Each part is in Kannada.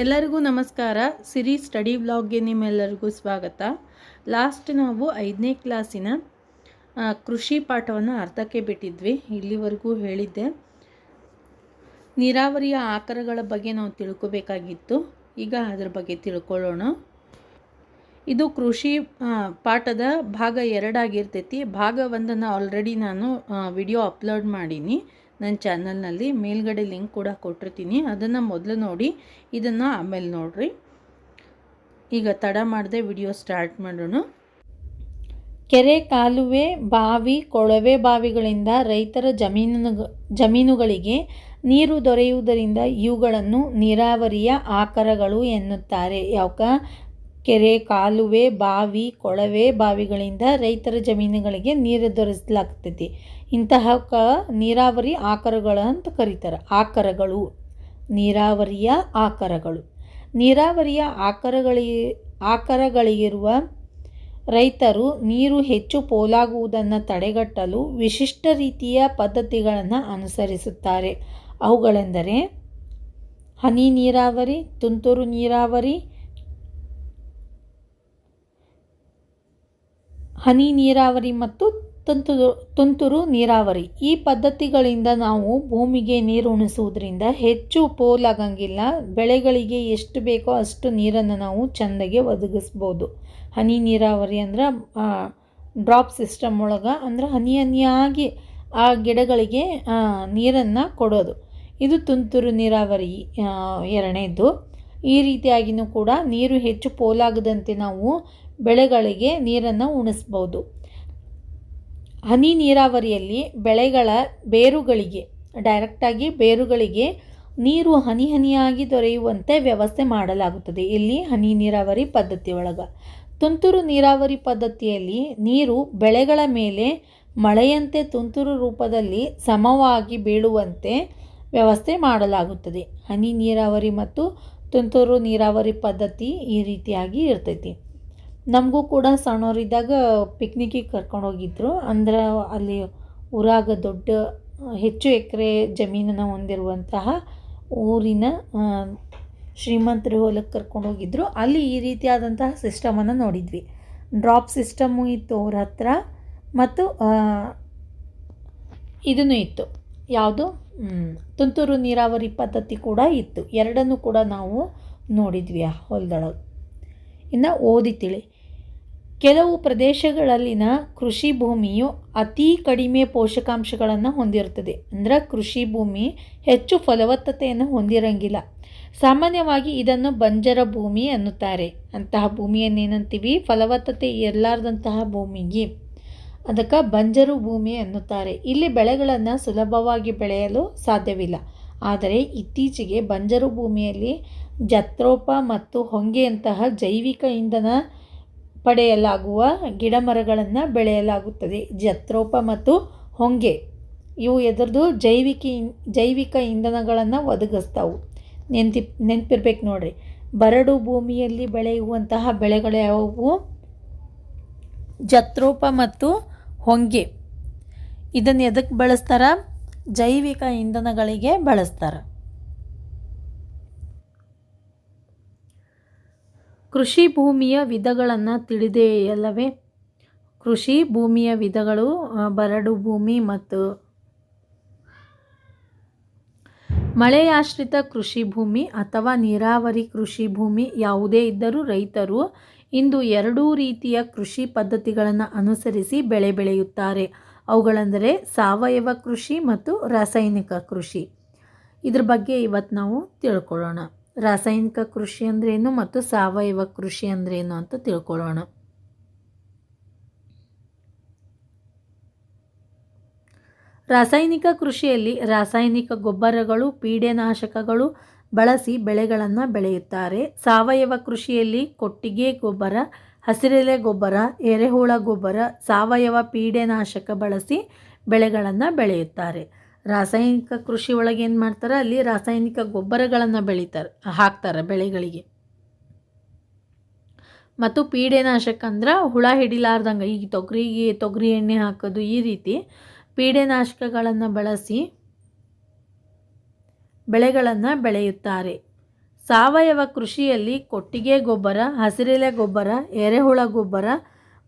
ಎಲ್ಲರಿಗೂ ನಮಸ್ಕಾರ. ಸಿರಿ ಸ್ಟಡಿ ವ್ಲಾಗ್ಗೆ ನಿಮ್ಮೆಲ್ಲರಿಗೂ ಸ್ವಾಗತ. ಲಾಸ್ಟ್ ನಾವು ಐದನೇ ಕ್ಲಾಸಿನ ಕೃಷಿ ಪಾಠವನ್ನು ಅರ್ಧಕ್ಕೆ ಬಿಟ್ಟಿದ್ವಿ. ಇಲ್ಲಿವರೆಗೂ ಹೇಳಿದ್ದೆ. ನೀರಾವರಿಯ ಆಕಾರಗಳ ಬಗ್ಗೆ ನಾವು ತಿಳ್ಕೊಬೇಕಾಗಿತ್ತು. ಈಗ ಅದರ ಬಗ್ಗೆ ತಿಳ್ಕೊಳ್ಳೋಣ. ಇದು ಕೃಷಿ ಪಾಠದ ಭಾಗ ಎರಡಾಗಿರ್ತೈತಿ. ಭಾಗ ಒಂದನ್ನು ಆಲ್ರೆಡಿ ನಾನು ವಿಡಿಯೋ ಅಪ್ಲೋಡ್ ಮಾಡೀನಿ. ನನ್ನ ಚಾನಲ್ನಲ್ಲಿ ಮೇಲ್ಗಡೆ ಲಿಂಕ್ ಕೂಡ ಕೊಟ್ಟಿರ್ತೀನಿ. ಅದನ್ನು ಮೊದಲು ನೋಡಿ, ಇದನ್ನು ಆಮೇಲೆ ನೋಡಿರಿ. ಈಗ ತಡ ಮಾಡದೆ ವಿಡಿಯೋ ಸ್ಟಾರ್ಟ್ ಮಾಡೋಣ. ಕೆರೆ, ಕಾಲುವೆ, ಬಾವಿ, ಕೊಳವೆ ಬಾವಿಗಳಿಂದ ರೈತರ ಜಮೀನು ಜಮೀನುಗಳಿಗೆ ನೀರು ದೊರೆಯುವುದರಿಂದ ಇವುಗಳನ್ನು ನೀರಾವರಿಯ ಆಕರಗಳು ಎನ್ನುತ್ತಾರೆ. ಯಾವಕ? ಕೆರೆ, ಕಾಲುವೆ, ಬಾವಿ, ಕೊಳವೆ ಬಾವಿಗಳಿಂದ ರೈತರ ಜಮೀನುಗಳಿಗೆ ನೀರು ದೊರಸಲಾಗ್ತೈತಿ ಇಂತಹ ಕ ನೀರಾವರಿ ಆಕರಗಳು ಅಂತ ಕರೀತಾರೆ. ಆಕರಗಳು, ನೀರಾವರಿಯ ಆಕರಗಳು. ನೀರಾವರಿಯ ಆಕರಗಳಿ, ಆಕರಗಳಿಗಿರುವ ರೈತರು ನೀರು ಹೆಚ್ಚು ಪೋಲಾಗುವುದನ್ನು ತಡೆಗಟ್ಟಲು ವಿಶಿಷ್ಟ ರೀತಿಯ ಪದ್ಧತಿಗಳನ್ನು ಅನುಸರಿಸುತ್ತಾರೆ. ಅವುಗಳೆಂದರೆ, ಹನಿ ನೀರಾವರಿ, ತುಂತುರು ನೀರಾವರಿ ಹನಿ ನೀರಾವರಿ ಮತ್ತು ತುಂತುರು ತುಂತುರು ನೀರಾವರಿ. ಈ ಪದ್ಧತಿಗಳಿಂದ ನಾವು ಭೂಮಿಗೆ ನೀರು ಉಣಿಸುವುದರಿಂದ ಹೆಚ್ಚು ಪೋಲಾಗಂಗಿಲ್ಲ. ಬೆಳೆಗಳಿಗೆ ಎಷ್ಟು ಬೇಕೋ ಅಷ್ಟು ನೀರನ್ನು ನಾವು ಚಂದಗೆ ಒದಗಿಸ್ಬೋದು. ಹನಿ ನೀರಾವರಿ ಅಂದ್ರೆ ಡ್ರಾಪ್ ಸಿಸ್ಟಮ್ ಒಳಗೆ ಅಂದ್ರೆ ಹನಿ ಹನಿಯಾಗಿ ಆ ಗಿಡಗಳಿಗೆ ನೀರನ್ನು ಕೊಡೋದು. ಇದು ತುಂತುರು ನೀರಾವರಿ ಎರಡನೇದು ಈ ರೀತಿಯಾಗಿಯೂ ಕೂಡ ನೀರು ಹೆಚ್ಚು ಪೋಲಾಗದಂತೆ ನಾವು ಬೆಳೆಗಳಿಗೆ ನೀರನ್ನು ಉಣಿಸ್ಬೋದು. ಹನಿ ನೀರಾವರಿಯಲ್ಲಿ ಬೆಳೆಗಳ ಬೇರುಗಳಿಗೆ, ಡೈರೆಕ್ಟಾಗಿ ಬೇರುಗಳಿಗೆ ನೀರು ಹನಿ ಹನಿಯಾಗಿ ದೊರೆಯುವಂತೆ ವ್ಯವಸ್ಥೆ ಮಾಡಲಾಗುತ್ತದೆ. ಇಲ್ಲಿ ಹನಿ ನೀರಾವರಿ ಪದ್ಧತಿ ಒಳಗೆ. ತುಂತುರು ನೀರಾವರಿ ಪದ್ಧತಿಯಲ್ಲಿ ನೀರು ಬೆಳೆಗಳ ಮೇಲೆ ಮಳೆಯಂತೆ ತುಂತುರು ರೂಪದಲ್ಲಿ ಸಮವಾಗಿ ಬೀಳುವಂತೆ ವ್ಯವಸ್ಥೆ ಮಾಡಲಾಗುತ್ತದೆ. ಹನಿ ನೀರಾವರಿ ಮತ್ತು ತುಂತುರು ನೀರಾವರಿ ಪದ್ಧತಿ ಈ ರೀತಿಯಾಗಿ ಇರ್ತೈತಿ. ನಮಗೂ ಕೂಡ ಸಣ್ಣವರಿದ್ದಾಗ ಪಿಕ್ನಿಕ್ಕಿಗೆ ಕರ್ಕೊಂಡು ಹೋಗಿದ್ರು. ಅಂದ್ರೆ ಅಲ್ಲಿ ಊರಾಗ ದೊಡ್ಡ, ಹೆಚ್ಚು ಎಕರೆ ಜಮೀನನ್ನು ಹೊಂದಿರುವಂತಹ ಊರಿನ ಶ್ರೀಮಂತರು ಹೊಲಕ್ಕೆ ಕರ್ಕೊಂಡು ಹೋಗಿದ್ರು. ಅಲ್ಲಿ ಈ ರೀತಿಯಾದಂತಹ ಸಿಸ್ಟಮನ್ನು ನೋಡಿದ್ವಿ. ಡ್ರಾಪ್ ಸಿಸ್ಟಮ್ಮು ಇತ್ತು ಅವ್ರ ಹತ್ರ ಮತ್ತು ಇದನ್ನು ಇತ್ತು. ಯಾವುದು? ತುಂತುರು ನೀರಾವರಿ ಪದ್ಧತಿ ಕೂಡ ಇತ್ತು. ಎರಡನ್ನೂ ಕೂಡ ನಾವು ನೋಡಿದ್ವಿ ಆ ಹೊಲದೊಳಗೆ. ಇನ್ನು ಓದಿ ತಿಳಿ ಕೆಲವು ಪ್ರದೇಶಗಳಲ್ಲಿನ ಕೃಷಿ ಭೂಮಿಯು ಅತಿ ಕಡಿಮೆ ಪೋಷಕಾಂಶಗಳನ್ನು ಹೊಂದಿರುತ್ತದೆ. ಅಂದರೆ ಕೃಷಿ ಭೂಮಿ ಹೆಚ್ಚು ಫಲವತ್ತತೆಯನ್ನು ಹೊಂದಿರಂಗಿಲ್ಲ. ಸಾಮಾನ್ಯವಾಗಿ ಇದನ್ನು ಬಂಜರ ಭೂಮಿ ಅನ್ನುತ್ತಾರೆ ಅಂತಹ ಭೂಮಿಯನ್ನೇನಂತೀವಿ? ಫಲವತ್ತತೆ ಇರಲಾರ್ದಂತಹ ಭೂಮಿಗೆ. ಅದಕ್ಕೆ ಬಂಜರು ಭೂಮಿ ಅನ್ನುತ್ತಾರೆ ಇಲ್ಲಿ ಬೆಳೆಗಳನ್ನು ಸುಲಭವಾಗಿ ಬೆಳೆಯಲು ಸಾಧ್ಯವಿಲ್ಲ. ಆದರೆ ಇತ್ತೀಚೆಗೆ ಬಂಜರು ಭೂಮಿಯಲ್ಲಿ ಜತ್ರೋಪ ಮತ್ತು ಹೊಂಗೆಯಂತಹ ಜೈವಿಕ ಇಂಧನ ಪಡೆಯಲಾಗುವ ಗಿಡಮರಗಳನ್ನು ಬೆಳೆಯಲಾಗುತ್ತದೆ. ಜತ್ರೋಪ ಮತ್ತು ಹೊಂಗೆ, ಇವು ಎದುರ್ದು ಜೈವಿಕ ಜೈವಿಕ ಇಂಧನಗಳನ್ನು ಒದಗಿಸ್ತಾವು. ನೆನ್ಪಿ ನೆನಪಿರ್ಬೇಕು ನೋಡ್ರಿ. ಬರಡು ಭೂಮಿಯಲ್ಲಿ ಬೆಳೆಯುವಂತಹ ಬೆಳೆಗಳು ಯಾವುವು? ಜತ್ರೋಪ ಮತ್ತು ಹೊಂಗೆ. ಇದನ್ನು ಎದಕ್ಕೆ ಬಳಸ್ತಾರ? ಜೈವಿಕ ಇಂಧನಗಳಿಗೆ ಬಳಸ್ತಾರೆ. ಕೃಷಿ ಭೂಮಿಯ ವಿಧಗಳನ್ನು ತಿಳಿದೆಯಲ್ಲವೇ ಕೃಷಿ ಭೂಮಿಯ ವಿಧಗಳು ಬರಡು ಭೂಮಿ ಮತ್ತು ಮಳೆಯಾಶ್ರಿತ ಕೃಷಿ ಭೂಮಿ ಅಥವಾ ನೀರಾವರಿ ಕೃಷಿ ಭೂಮಿ ಯಾವುದೇ ಇದ್ದರೂ ರೈತರು ಇಂದು ಎರಡೂ ರೀತಿಯ ಕೃಷಿ ಪದ್ಧತಿಗಳನ್ನು ಅನುಸರಿಸಿ ಬೆಳೆ ಬೆಳೆಯುತ್ತಾರೆ. ಅವುಗಳೆಂದರೆ ಸಾವಯವ ಕೃಷಿ ಮತ್ತು ರಾಸಾಯನಿಕ ಕೃಷಿ. ಇದ್ರ ಬಗ್ಗೆ ಇವತ್ತು ನಾವು ತಿಳ್ಕೊಳ್ಳೋಣ. ರಾಸಾಯನಿಕ ಕೃಷಿ ಅಂದ್ರೇನು ಮತ್ತು ಸಾವಯವ ಕೃಷಿ ಅಂದ್ರೇನು ಅಂತ ತಿಳ್ಕೊಳ್ಳೋಣ. ರಾಸಾಯನಿಕ ಕೃಷಿಯಲ್ಲಿ ರಾಸಾಯನಿಕ ಗೊಬ್ಬರಗಳು, ಪೀಡೆನಾಶಕಗಳು ಬಳಸಿ ಬೆಳೆಗಳನ್ನು ಬೆಳೆಯುತ್ತಾರೆ. ಸಾವಯವ ಕೃಷಿಯಲ್ಲಿ ಕೊಟ್ಟಿಗೆ ಗೊಬ್ಬರ, ಹಸಿರೆಲೆ ಗೊಬ್ಬರ, ಎರೆಹುಳ ಗೊಬ್ಬರ, ಸಾವಯವ ಪೀಡೆನಾಶಕ ಬಳಸಿ ಬೆಳೆಗಳನ್ನು ಬೆಳೆಯುತ್ತಾರೆ. ರಾಸಾಯನಿಕ ಕೃಷಿ ಒಳಗೆ ಏನು ಮಾಡ್ತಾರೆ? ಅಲ್ಲಿ ರಾಸಾಯನಿಕ ಗೊಬ್ಬರಗಳನ್ನು ಬೆಳೀತಾರೆ, ಹಾಕ್ತಾರೆ ಬೆಳೆಗಳಿಗೆ. ಮತ್ತು ಪೀಡೆನಾಶಕ ಅಂದ್ರೆ ಹುಳ ಹಿಡಿಲಾರ್ದಂಗೆ, ಈಗ ತೊಗರಿಗೆ, ತೊಗರಿ ಎಣ್ಣೆ ಹಾಕೋದು ಈ ರೀತಿ ಪೀಡೆನಾಶಕಗಳನ್ನು ಬಳಸಿ ಬೆಳೆಗಳನ್ನು ಬೆಳೆಯುತ್ತಾರೆ. ಸಾವಯವ ಕೃಷಿಯಲ್ಲಿ ಕೊಟ್ಟಿಗೆ ಗೊಬ್ಬರ, ಹಸಿರೆಲೆ ಗೊಬ್ಬರ, ಎರೆಹುಳ ಗೊಬ್ಬರ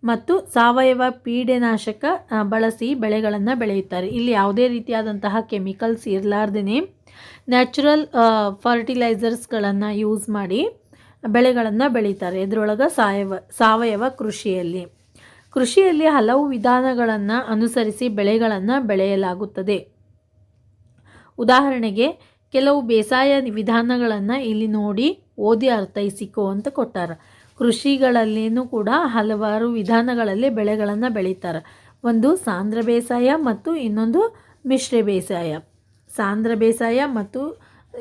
ಮತ್ತು ಸಾವಯವ ಪೀಡೆನಾಶಕ ಬಳಸಿ ಬೆಳೆಗಳನ್ನು ಬೆಳೆಯುತ್ತಾರೆ. ಇಲ್ಲಿ ಯಾವುದೇ ರೀತಿಯಾದಂತಹ ಕೆಮಿಕಲ್ಸ್ ಇರಲಾರ್ದೇ ನ್ಯಾಚುರಲ್ ಫರ್ಟಿಲೈಸರ್ಸ್ಗಳನ್ನು ಯೂಸ್ ಮಾಡಿ ಬೆಳೆಗಳನ್ನು ಬೆಳೀತಾರೆ. ಇದರೊಳಗೆ ಸಾವಯವ ಸಾವಯವ ಕೃಷಿಯಲ್ಲಿ. ಕೃಷಿಯಲ್ಲಿ ಹಲವು ವಿಧಾನಗಳನ್ನು ಅನುಸರಿಸಿ ಬೆಳೆಗಳನ್ನು ಬೆಳೆಯಲಾಗುತ್ತದೆ. ಉದಾಹರಣೆಗೆ, ಕೆಲವು ಬೇಸಾಯ ವಿಧಾನಗಳನ್ನು ಇಲ್ಲಿ ನೋಡಿ ಓದಿ ಅರ್ಥೈಸಿಕೋ ಅಂತ ಕೊಟ್ಟಾರ. ಕೃಷಿಗಳಲ್ಲಿನೂ ಕೂಡ ಹಲವಾರು ವಿಧಾನಗಳಲ್ಲಿ ಬೆಳೆಗಳನ್ನು ಬೆಳೀತಾರೆ. ಒಂದು ಸಾಂದ್ರ ಬೇಸಾಯ ಮತ್ತು ಇನ್ನೊಂದು ಮಿಶ್ರ ಬೇಸಾಯ. ಸಾಂದ್ರ ಬೇಸಾಯ ಮತ್ತು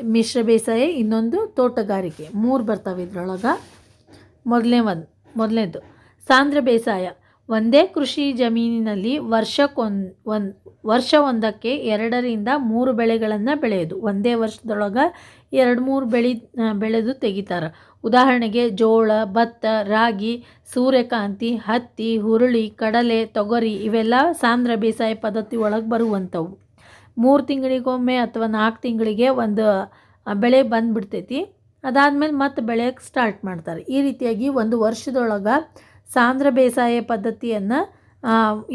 ಮಿಶ್ರ ಬೇಸಾಯ, ಇನ್ನೊಂದು ತೋಟಗಾರಿಕೆ. ಮೂರು ಬರ್ತವೆ ಇದರೊಳಗೆ. ಮೊದಲನೇ ಒಂದು ಮೊದಲನೇದು ಸಾಂದ್ರ ಬೇಸಾಯ. ಒಂದೇ ಕೃಷಿ ಜಮೀನಿನಲ್ಲಿ ವರ್ಷಕ್ಕೊಂದ್, ಒಂದು, ವರ್ಷ ಒಂದಕ್ಕೆ ಎರಡರಿಂದ ಮೂರು ಬೆಳೆಗಳನ್ನು ಬೆಳೆಯೋದು. ಒಂದೇ ವರ್ಷದೊಳಗೆ ಎರಡು ಮೂರು ಬೆಳೆ, ಬೆಳೆದು ತೆಗಿತಾರೆ. ಉದಾಹರಣೆಗೆ ಜೋಳ, ಭತ್ತ, ರಾಗಿ, ಸೂರ್ಯಕಾಂತಿ, ಹತ್ತಿ, ಹುರುಳಿ, ಕಡಲೆ, ತೊಗರಿ ಇವೆಲ್ಲ ಸಾಂದ್ರ ಬೇಸಾಯ ಪದ್ಧತಿ ಒಳಗೆ ಬರುವಂಥವು. ಮೂರು ತಿಂಗಳಿಗೊಮ್ಮೆ ಅಥವಾ ನಾಲ್ಕು ತಿಂಗಳಿಗೆ ಒಂದು ಬೆಳೆ ಬಂದುಬಿಡ್ತೈತಿ. ಅದಾದಮೇಲೆ ಮತ್ತೆ ಬೆಳೆಯೋಕ್ಕೆ ಸ್ಟಾರ್ಟ್ ಮಾಡ್ತಾರೆ. ಈ ರೀತಿಯಾಗಿ ಒಂದು ವರ್ಷದೊಳಗೆ ಸಾಂದ್ರ ಬೇಸಾಯ ಪದ್ಧತಿಯನ್ನು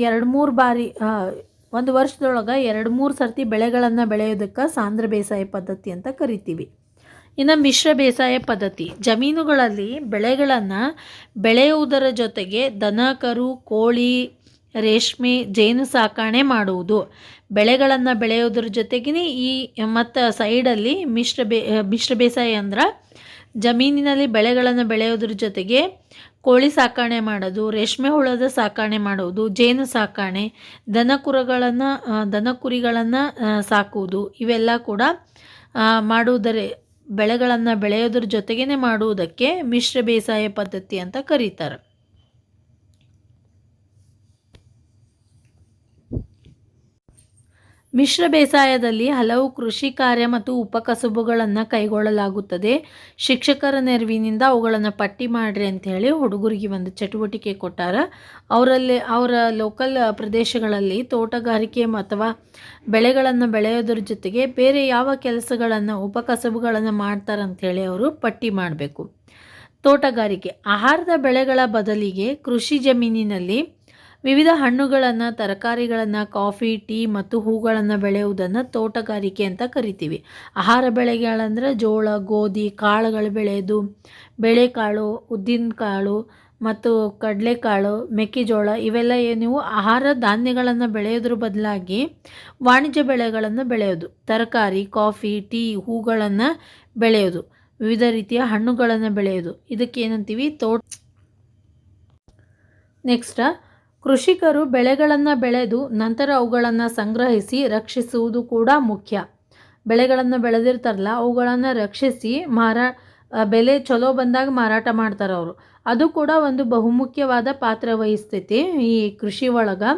ಎರಡು ಮೂರು ಬಾರಿ ಒಂದು ವರ್ಷದೊಳಗೆ ಎರಡು ಮೂರು ಸರ್ತಿ ಬೆಳೆಗಳನ್ನು ಬೆಳೆಯೋದಕ್ಕೆ ಸಾಂದ್ರ ಬೇಸಾಯ ಪದ್ಧತಿ ಅಂತ ಕರಿತೀವಿ. ಇನ್ನು ಮಿಶ್ರ ಬೇಸಾಯ ಪದ್ಧತಿ. ಜಮೀನುಗಳಲ್ಲಿ ಬೆಳೆಗಳನ್ನು ಬೆಳೆಯುವುದರ ಜೊತೆಗೆ ದನ, ಕರು, ಕೋಳಿ, ರೇಷ್ಮೆ, ಜೇನು ಸಾಕಣೆ ಮಾಡುವುದು. ಬೆಳೆಗಳನ್ನು ಬೆಳೆಯೋದ್ರ ಜೊತೆಗೇ ಈ ಮತ್ತು ಸೈಡಲ್ಲಿ ಮಿಶ್ರ ಬೇ, ಮಿಶ್ರ ಬೇಸಾಯ ಅಂದ್ರೆ ಜಮೀನಿನಲ್ಲಿ ಬೆಳೆಗಳನ್ನು ಬೆಳೆಯೋದ್ರ ಜೊತೆಗೆ ಕೋಳಿ ಸಾಕಣೆ ಮಾಡೋದು, ರೇಷ್ಮೆ ಹುಳದ ಸಾಕಾಣೆ ಮಾಡುವುದು, ಜೇನು ಸಾಕಣೆ, ದನ ಕುರಗಳನ್ನು, ದನ ಕುರಿಗಳನ್ನು ಸಾಕುವುದು. ಇವೆಲ್ಲ ಕೂಡ ಮಾಡುವುದರ ಬೆಳೆಗಳನ್ನು ಬೆಳೆಯೋದ್ರ ಜೊತೆಗೇ ಮಾಡುವುದಕ್ಕೆ ಮಿಶ್ರ ಬೇಸಾಯ ಪದ್ಧತಿ ಅಂತ ಕರೀತಾರೆ. ಮಿಶ್ರ ಬೇಸಾಯದಲ್ಲಿ ಹಲವು ಕೃಷಿ ಕಾರ್ಯ ಮತ್ತು ಉಪಕಸಬುಗಳನ್ನು ಕೈಗೊಳ್ಳಲಾಗುತ್ತದೆ. ಶಿಕ್ಷಕರ ನೆರವಿನಿಂದ ಅವುಗಳನ್ನು ಪಟ್ಟಿ ಮಾಡಿರಿ ಅಂತ ಹೇಳಿ ಹುಡುಗರಿಗೆ ಒಂದು ಚಟುವಟಿಕೆ ಕೊಟ್ಟಾರ. ಅವರಲ್ಲಿ ಅವರ ಲೋಕಲ್ ಪ್ರದೇಶಗಳಲ್ಲಿ ತೋಟಗಾರಿಕೆ ಅಥವಾ ಬೆಳೆಗಳನ್ನು ಬೆಳೆಯೋದ್ರ ಜೊತೆಗೆ ಬೇರೆ ಯಾವ ಕೆಲಸಗಳನ್ನು ಉಪಕಸಬುಗಳನ್ನು ಮಾಡ್ತಾರೆ ಅಂಥೇಳಿ ಅವರು ಪಟ್ಟಿ ಮಾಡಬೇಕು. ತೋಟಗಾರಿಕೆ, ಆಹಾರದ ಬೆಳೆಗಳ ಬದಲಿಗೆ ಕೃಷಿ ಜಮೀನಿನಲ್ಲಿ ವಿವಿಧ ಹಣ್ಣುಗಳನ್ನು, ತರಕಾರಿಗಳನ್ನು, ಕಾಫಿ, ಟೀ ಮತ್ತು ಹೂಗಳನ್ನು ಬೆಳೆಯುವುದನ್ನು ತೋಟಗಾರಿಕೆ ಅಂತ ಕರಿತೀವಿ. ಆಹಾರ ಬೆಳೆಗಳಂದರೆ ಜೋಳ, ಗೋಧಿ, ಕಾಳುಗಳು ಬೆಳೆಯೋದು ಬೇಳೆಕಾಳು, ಉದ್ದಿನಕಾಳು ಮತ್ತು ಕಡಲೆಕಾಳು, ಮೆಕ್ಕೆಜೋಳ ಇವೆಲ್ಲ ಏನು ಆಹಾರ ಧಾನ್ಯಗಳನ್ನು ಬೆಳೆಯೋದ್ರ ಬದಲಾಗಿ ವಾಣಿಜ್ಯ ಬೆಳೆಗಳನ್ನು ಬೆಳೆಯೋದು. ತರಕಾರಿ, ಕಾಫಿ, ಟೀ ಹೂಗಳನ್ನು ಬೆಳೆಯೋದು. ವಿವಿಧ ರೀತಿಯ ಹಣ್ಣುಗಳನ್ನು ಬೆಳೆಯೋದು. ಇದಕ್ಕೆ ಏನಂತೀವಿ ತೋಟ. ನೆಕ್ಸ್ಟ್ ಕೃಷಿಕರು ಬೆಳೆಗಳನ್ನು ಬೆಳೆದು ನಂತರ ಅವುಗಳನ್ನು ಸಂಗ್ರಹಿಸಿ ರಕ್ಷಿಸುವುದು ಕೂಡ ಮುಖ್ಯ. ಬೆಳೆಗಳನ್ನು ಬೆಳೆದಿರ್ತಾರಲ್ಲ, ಅವುಗಳನ್ನು ರಕ್ಷಿಸಿ ಮಾರಾ ಬೆಲೆ ಚಲೋ ಬಂದಾಗ ಮಾರಾಟ ಮಾಡ್ತಾರೆ ಅವರು. ಅದು ಕೂಡ ಒಂದು ಬಹುಮುಖ್ಯವಾದ ಪಾತ್ರ ವಹಿಸ್ತೈತಿ ಈ ಕೃಷಿ ಒಳಗೆ.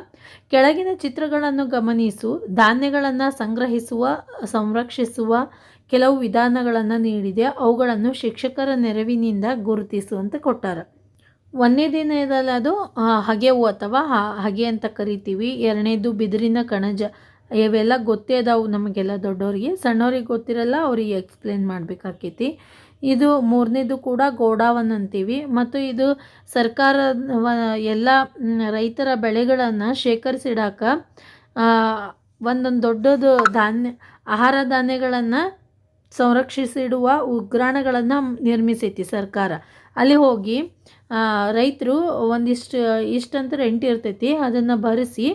ಕೆಳಗಿನ ಚಿತ್ರಗಳನ್ನು ಗಮನಿಸು, ಧಾನ್ಯಗಳನ್ನು ಸಂಗ್ರಹಿಸುವ, ಸಂರಕ್ಷಿಸುವ ಕೆಲವು ವಿಧಾನಗಳನ್ನು ನೀಡಿದೆ. ಅವುಗಳನ್ನು ಶಿಕ್ಷಕರ ನೆರವಿನಿಂದ ಗುರುತಿಸು ಕೊಟ್ಟಾರ. ಒಂದನೇದಿನದಲ್ಲಿ ಅದು ಆ, ಹಗೆವು ಅಥವಾ ಹಗೆ ಅಂತ ಕರಿತೀವಿ. ಎರಡನೇದು ಬಿದಿರಿನ ಕಣಜ. ಇವೆಲ್ಲ ಗೊತ್ತೇ ಅದಾವು ನಮಗೆಲ್ಲ ದೊಡ್ಡವ್ರಿಗೆ ಸಣ್ಣವ್ರಿಗೆ ಗೊತ್ತಿರಲ್ಲ ಅವ್ರಿಗೆ ಎಕ್ಸ್ಪ್ಲೇನ್ ಮಾಡಬೇಕಾಕೈತಿ. ಇದು ಮೂರನೇದು ಕೂಡ ಗೋಡಾವನ್ ಅಂತೀವಿ. ಮತ್ತು ಇದು ಸರ್ಕಾರ ಎಲ್ಲ ರೈತರ ಬೆಳೆಗಳನ್ನು ಶೇಖರಿಸಿಡಾಕ ಒಂದೊಂದು ದೊಡ್ಡದು ಧಾನ್ಯ ಆಹಾರ ಧಾನ್ಯಗಳನ್ನು ಸಂರಕ್ಷಿಸಿಡುವ ಉಗ್ರಾಣಗಳನ್ನು ನಿರ್ಮಿಸೈತಿ ಸರ್ಕಾರ. ಅಲ್ಲಿ ಹೋಗಿ ರೈತರು ಒಂದಿಷ್ಟು ಇಷ್ಟಂತ ರೆಂಟ್ ಇರ್ತೈತಿ, ಅದನ್ನು ಭರಿಸಿ,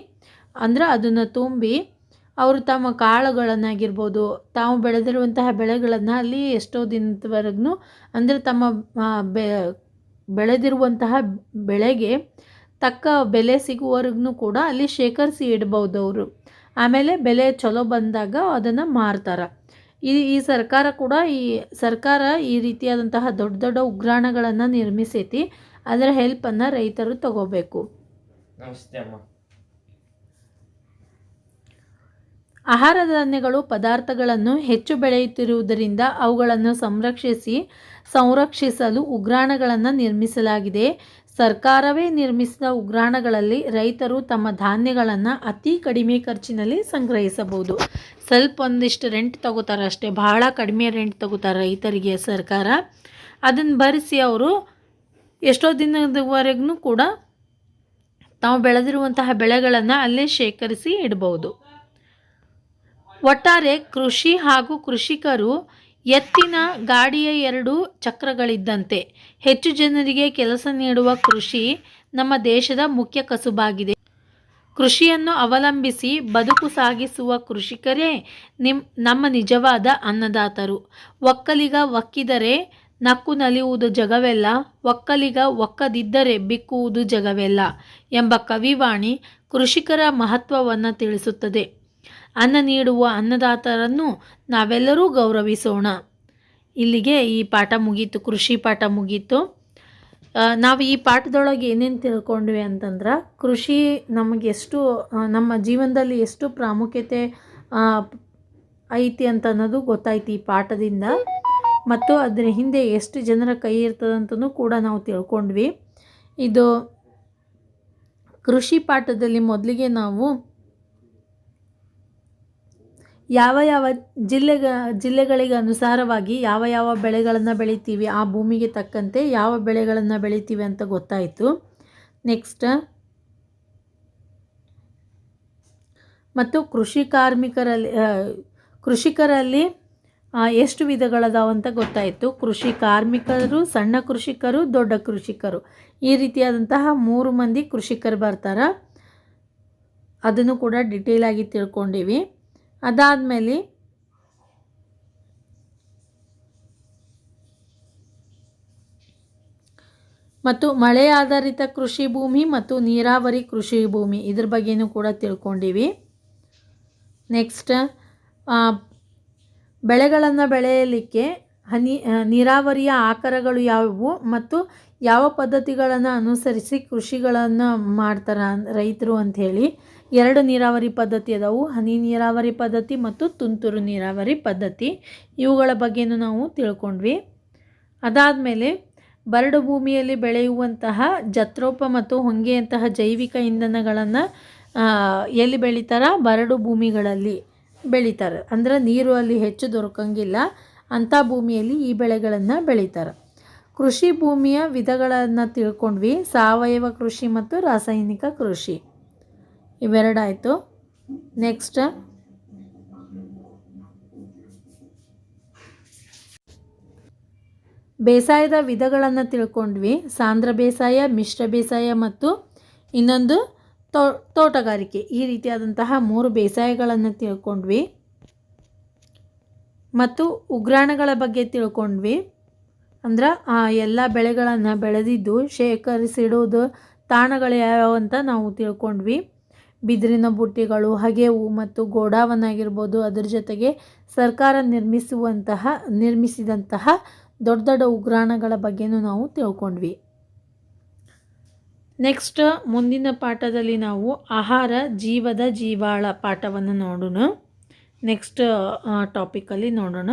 ಅಂದ್ರೆ ಅದನ್ನು ತುಂಬಿ, ಅವರು ತಮ್ಮ ಕಾಳುಗಳನ್ನಾಗಿರ್ಬೋದು, ತಾವು ಬೆಳೆದಿರುವಂತಹ ಬೆಳೆಗಳನ್ನು ಅಲ್ಲಿ ಎಷ್ಟೋ ದಿನದವರೆಗೂ ಅಂದರೆ ತಮ್ಮ ಬೆ, ಬೆಳೆದಿರುವಂತಹ ಬೆಳೆಗೆ ತಕ್ಕ ಬೆಲೆ ಸಿಗುವವರೆಗೂ ಕೂಡ ಅಲ್ಲಿ ಶೇಖರಿಸಿ ಇಡ್ಬೋದು ಅವರು. ಆಮೇಲೆ ಬೆಲೆ ಚಲೋ ಬಂದಾಗ ಅದನ್ನು ಮಾರ್ತಾರೆ. ಈ ಈ ಸರ್ಕಾರ ಕೂಡ ಈ ಸರ್ಕಾರ ಈ ರೀತಿಯಾದಂತಹ ದೊಡ್ಡ ದೊಡ್ಡ ಉಗ್ರಾಣಗಳನ್ನು ನಿರ್ಮಿಸೈತಿ. ಅದರ ಹೆಲ್ಪನ್ನು ರೈತರು ತಗೋಬೇಕು. ನಮಸ್ತೆ ಅಮ್ಮ. ಆಹಾರ ಧಾನ್ಯಗಳು ಪದಾರ್ಥಗಳನ್ನು ಹೆಚ್ಚು ಬೆಳೆಯುತ್ತಿರುವುದರಿಂದ ಅವುಗಳನ್ನು ಸಂರಕ್ಷಿಸಿ ಸಂರಕ್ಷಿಸಲು ಉಗ್ರಾಣಗಳನ್ನು ನಿರ್ಮಿಸಲಾಗಿದೆ. ಸರ್ಕಾರವೇ ನಿರ್ಮಿಸಿದ ಉಗ್ರಾಣಗಳಲ್ಲಿ ರೈತರು ತಮ್ಮ ಧಾನ್ಯಗಳನ್ನು ಅತಿ ಕಡಿಮೆ ಖರ್ಚಿನಲ್ಲಿ ಸಂಗ್ರಹಿಸಬಹುದು. ಸ್ವಲ್ಪ ಒಂದಿಷ್ಟು ರೆಂಟ್ ತಗೋತಾರೆ ಅಷ್ಟೇ ಭಾಳ ಕಡಿಮೆ ರೆಂಟ್ ತಗೋತಾರೆ ರೈತರಿಗೆ ಸರ್ಕಾರ. ಅದನ್ನು ಭರಿಸಿ ಅವರು ಎಷ್ಟೋ ದಿನದವರೆಗೂ ಕೂಡ ತಾವು ಬೆಳೆದಿರುವಂತಹ ಬೆಳೆಗಳನ್ನು ಅಲ್ಲೇ ಶೇಖರಿಸಿ ಇಡಬಹುದು. ಒಟ್ಟಾರೆ ಕೃಷಿ ಹಾಗೂ ಕೃಷಿಕರು ಎತ್ತಿನ ಗಾಡಿಯ ಎರಡು ಚಕ್ರಗಳಿದ್ದಂತೆ ಹೆಚ್ಚು ಜನರಿಗೆ ಕೆಲಸ ನೀಡುವ ಕೃಷಿ ನಮ್ಮ ದೇಶದ ಮುಖ್ಯ ಕಸುಬಾಗಿದೆ. ಕೃಷಿಯನ್ನು ಅವಲಂಬಿಸಿ ಬದುಕು ಸಾಗಿಸುವ ಕೃಷಿಕರೇ ನಿಮ್, ನಮ್ಮ ನಿಜವಾದ ಅನ್ನದಾತರು. ಒಕ್ಕಲಿಗ ಒಕ್ಕಿದರೆ ನಕ್ಕು ನಲಿಯುವುದು ಜಗವೆಲ್ಲ, ಒಕ್ಕಲಿಗ ಒಕ್ಕದಿದ್ದರೆ ಬಿಕ್ಕುವುದು ಜಗವೆಲ್ಲ ಎಂಬ ಕವಿವಾಣಿ ಕೃಷಿಕರ ಮಹತ್ವವನ್ನು ತಿಳಿಸುತ್ತದೆ. ಅನ್ನ ನೀಡುವ ಅನ್ನದಾತರನ್ನು ನಾವೆಲ್ಲರೂ ಗೌರವಿಸೋಣ. ಇಲ್ಲಿಗೆ ಈ ಪಾಠ ಮುಗೀತು, ಕೃಷಿ ಪಾಠ ಮುಗೀತು. ನಾವು ಈ ಪಾಠದೊಳಗೆ ಏನೇನು ತಿಳ್ಕೊಂಡ್ವಿ ಅಂತಂದ್ರೆ, ಕೃಷಿ ನಮಗೆ ಎಷ್ಟು ನಮ್ಮ ಜೀವನದಲ್ಲಿ ಎಷ್ಟು ಪ್ರಾಮುಖ್ಯತೆ ಐತಿ ಅಂತ ಅನ್ನೋದು ಗೊತ್ತಾಯ್ತು ಈ ಪಾಠದಿಂದ. ಮತ್ತು ಅದರ ಹಿಂದೆ ಎಷ್ಟು ಜನರ ಕೈ ಇರ್ತದಂತನೂ ಕೂಡ ನಾವು ತಿಳ್ಕೊಂಡ್ವಿ. ಇದು ಕೃಷಿ ಪಾಠದಲ್ಲಿ ಮೊದಲಿಗೆ ನಾವು ಯಾವ ಯಾವ ಜಿಲ್ಲೆಗ, ಜಿಲ್ಲೆಗಳಿಗೆ ಅನುಸಾರವಾಗಿ ಯಾವ ಯಾವ ಬೆಳೆಗಳನ್ನು ಬೆಳಿತೀವಿ, ಆ ಭೂಮಿಗೆ ತಕ್ಕಂತೆ ಯಾವ ಬೆಳೆಗಳನ್ನು ಬೆಳಿತೀವಿ ಅಂತ ಗೊತ್ತಾಯಿತು. ನೆಕ್ಸ್ಟ್ ಮತ್ತು ಕೃಷಿ ಕಾರ್ಮಿಕರಲ್ಲಿ ಕೃಷಿಕರಲ್ಲಿ ಎಷ್ಟು ವಿಧಗಳದಾವ ಅಂತ ಗೊತ್ತಾಯಿತು. ಕೃಷಿ ಕಾರ್ಮಿಕರು, ಸಣ್ಣ ಕೃಷಿಕರು, ದೊಡ್ಡ ಕೃಷಿಕರು. ಈ ರೀತಿಯಾದಂತಹ ಮೂರು ಮಂದಿ ಕೃಷಿಕರು ಬರ್ತಾರೆ. ಅದನ್ನು ಕೂಡ ಡಿಟೇಲ್ ಆಗಿ ತಿಳ್ಕೊಂಡಿವಿ. ಅದಾದಮೇಲೆ ಮತ್ತು ಮಳೆ ಆಧಾರಿತ ಕೃಷಿ ಭೂಮಿ ಮತ್ತು ನೀರಾವರಿ ಕೃಷಿ ಭೂಮಿ. ಇದ್ರ ಬಗ್ಗೆನೂ ಕೂಡ ತಿಳ್ಕೊಂಡಿವಿ. ನೆಕ್ಸ್ಟ್ ಬೆಳೆಗಳನ್ನು ಬೆಳೆಯಲಿಕ್ಕೆ ಹನಿ ನೀರಾವರಿಯ ಆಕಾರಗಳು ಯಾವುವು ಮತ್ತು ಯಾವ ಪದ್ಧತಿಗಳನ್ನು ಅನುಸರಿಸಿ ಕೃಷಿಗಳನ್ನು ಮಾಡ್ತಾರೆ ರೈತರು ಅಂಥೇಳಿ. ಎರಡು ನೀರಾವರಿ ಪದ್ಧತಿ ಅದಾವು. ಹನಿ ನೀರಾವರಿ ಪದ್ಧತಿ ಮತ್ತು ತುಂತುರು ನೀರಾವರಿ ಪದ್ಧತಿ. ಇವುಗಳ ಬಗ್ಗೆಯೂ ನಾವು ತಿಳ್ಕೊಂಡ್ವಿ. ಅದಾದಮೇಲೆ ಬರಡು ಭೂಮಿಯಲ್ಲಿ ಬೆಳೆಯುವಂತಹ ಜತ್ರೋಪ ಮತ್ತು ಹೊಂಗೆಯಂತಹ ಜೈವಿಕ ಇಂಧನಗಳನ್ನು ಎಲ್ಲಿ ಬೆಳಿತಾರ? ಬರಡು ಭೂಮಿಗಳಲ್ಲಿ ಬೆಳಿತಾರೆ. ಅಂದ್ರೆ ನೀರು ಅಲ್ಲಿ ಹೆಚ್ಚು ದೊರಕಂಗಿಲ್ಲ. ಅಂಥ ಭೂಮಿಯಲ್ಲಿ ಈ ಬೆಳೆಗಳನ್ನು ಬೆಳಿತಾರೆ. ಕೃಷಿ ಭೂಮಿಯ ವಿಧಗಳನ್ನು ತಿಳ್ಕೊಂಡ್ವಿ. ಸಾವಯವ ಕೃಷಿ ಮತ್ತು ರಾಸಾಯನಿಕ ಕೃಷಿ. ಇವೆರಡಾಯಿತು. ನೆಕ್ಸ್ಟ್ ಬೇಸಾಯದ ವಿಧಗಳನ್ನು ತಿಳ್ಕೊಂಡ್ವಿ. ಸಾಂದ್ರ ಬೇಸಾಯ, ಮಿಶ್ರ ಬೇಸಾಯ ಮತ್ತು ಇನ್ನೊಂದು ತೋಟಗಾರಿಕೆ. ಈ ರೀತಿಯಾದಂತಹ ಮೂರು ಬೇಸಾಯಗಳನ್ನು ತಿಳ್ಕೊಂಡ್ವಿ. ಮತ್ತು ಉಗ್ರಾಣಗಳ ಬಗ್ಗೆ ತಿಳ್ಕೊಂಡ್ವಿ. ಅಂದ್ರೆ ಆ ಎಲ್ಲ ಬೆಳೆಗಳನ್ನು ಬೆಳೆದಿದ್ದು, ಶೇಖರಿಸಿಡೋದು, ತಾಣಗಳು ಯಾವ್ಯಾವು ಅಂತ ನಾವು ತಿಳ್ಕೊಂಡ್ವಿ. ಬಿದಿರಿನ ಬುಟ್ಟಿಗಳು, ಹಗೆವು ಮತ್ತು ಗೋಡಾವನ್ ಆಗಿರ್ಬೋದು ಅದರ ಜೊತೆಗೆ ಸರ್ಕಾರ ನಿರ್ಮಿಸುವಂತಹ, ನಿರ್ಮಿಸಿದಂತಹ ದೊಡ್ಡ ದೊಡ್ಡ ಉಗ್ರಾಣಗಳ ಬಗ್ಗೆನೂ ನಾವು ತಿಳ್ಕೊಂಡ್ವಿ. ನೆಕ್ಸ್ಟ್ ಮುಂದಿನ ಪಾಠದಲ್ಲಿ ನಾವು ಆಹಾರ ಜೀವದ ಜೀವಾಳ ಪಾಠವನ್ನು ನೋಡೋಣ. ನೆಕ್ಸ್ಟ್ ಟಾಪಿಕಲ್ಲಿ ನೋಡೋಣ.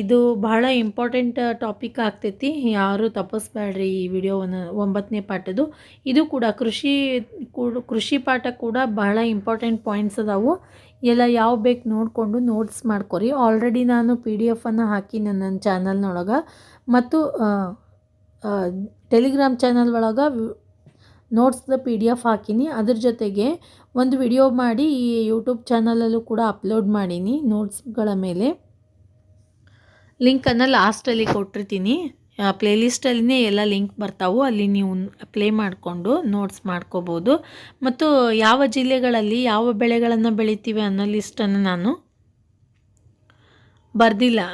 ಇದು ಬಹಳ ಇಂಪಾರ್ಟೆಂಟ್ ಟಾಪಿಕ್ ಆಗ್ತೈತಿ. ಯಾರು ತಪ್ಪಿಸ್ಬೇಡ್ರಿ ಈ ವಿಡಿಯೋವನ್ನು ಒಂಬತ್ತನೇ ಪಾಠದ್ದು. ಇದು ಕೂಡ ಕೃಷಿ ಕೂಡ, ಕೃಷಿ ಪಾಠ ಕೂಡ ಬಹಳ ಇಂಪಾರ್ಟೆಂಟ್ ಪಾಯಿಂಟ್ಸ್ ಅದಾವು. ಎಲ್ಲ ಯಾವ ಬೇಕು ನೋಡಿಕೊಂಡು ನೋಟ್ಸ್ ಮಾಡ್ಕೊರಿ. ಆಲ್ರೆಡಿ ನಾನು ಪಿ ಡಿ ಎಫನ್ನು ಹಾಕಿ ನನ್ನ ಚಾನಲ್ನೊಳಗೆ ಮತ್ತು ಟೆಲಿಗ್ರಾಮ್ ಚಾನಲ್ ಒಳಗೆ ನೋಟ್ಸ್ದ ಪಿ ಡಿ ಎಫ್ ಹಾಕೀನಿ. ಅದ್ರ ಜೊತೆಗೆ ಒಂದು ವಿಡಿಯೋ ಮಾಡಿ ಈ ಯೂಟ್ಯೂಬ್ ಚಾನಲಲ್ಲೂ ಕೂಡ ಅಪ್ಲೋಡ್ ಮಾಡೀನಿ ನೋಟ್ಸ್ಗಳ ಮೇಲೆ. ಲಿಂಕನ್ನು ಲಾಸ್ಟಲ್ಲಿ ಕೊಟ್ಟಿರ್ತೀನಿ. ಪ್ಲೇಲಿಸ್ಟಲ್ಲಿನೇ ಎಲ್ಲ ಲಿಂಕ್ ಬರ್ತಾವು. ಅಲ್ಲಿ ನೀವು ಪ್ಲೇ ಮಾಡಿಕೊಂಡು ನೋಟ್ಸ್ ಮಾಡ್ಕೋಬೋದು. ಮತ್ತು ಯಾವ ಜಿಲ್ಲೆಗಳಲ್ಲಿ ಯಾವ ಬೆಳೆಗಳನ್ನು ಬೆಳಿತೀವಿ ಅನ್ನೋ ಲಿಸ್ಟನ್ನು ನಾನು ಬರೆದಿಲ್ಲ.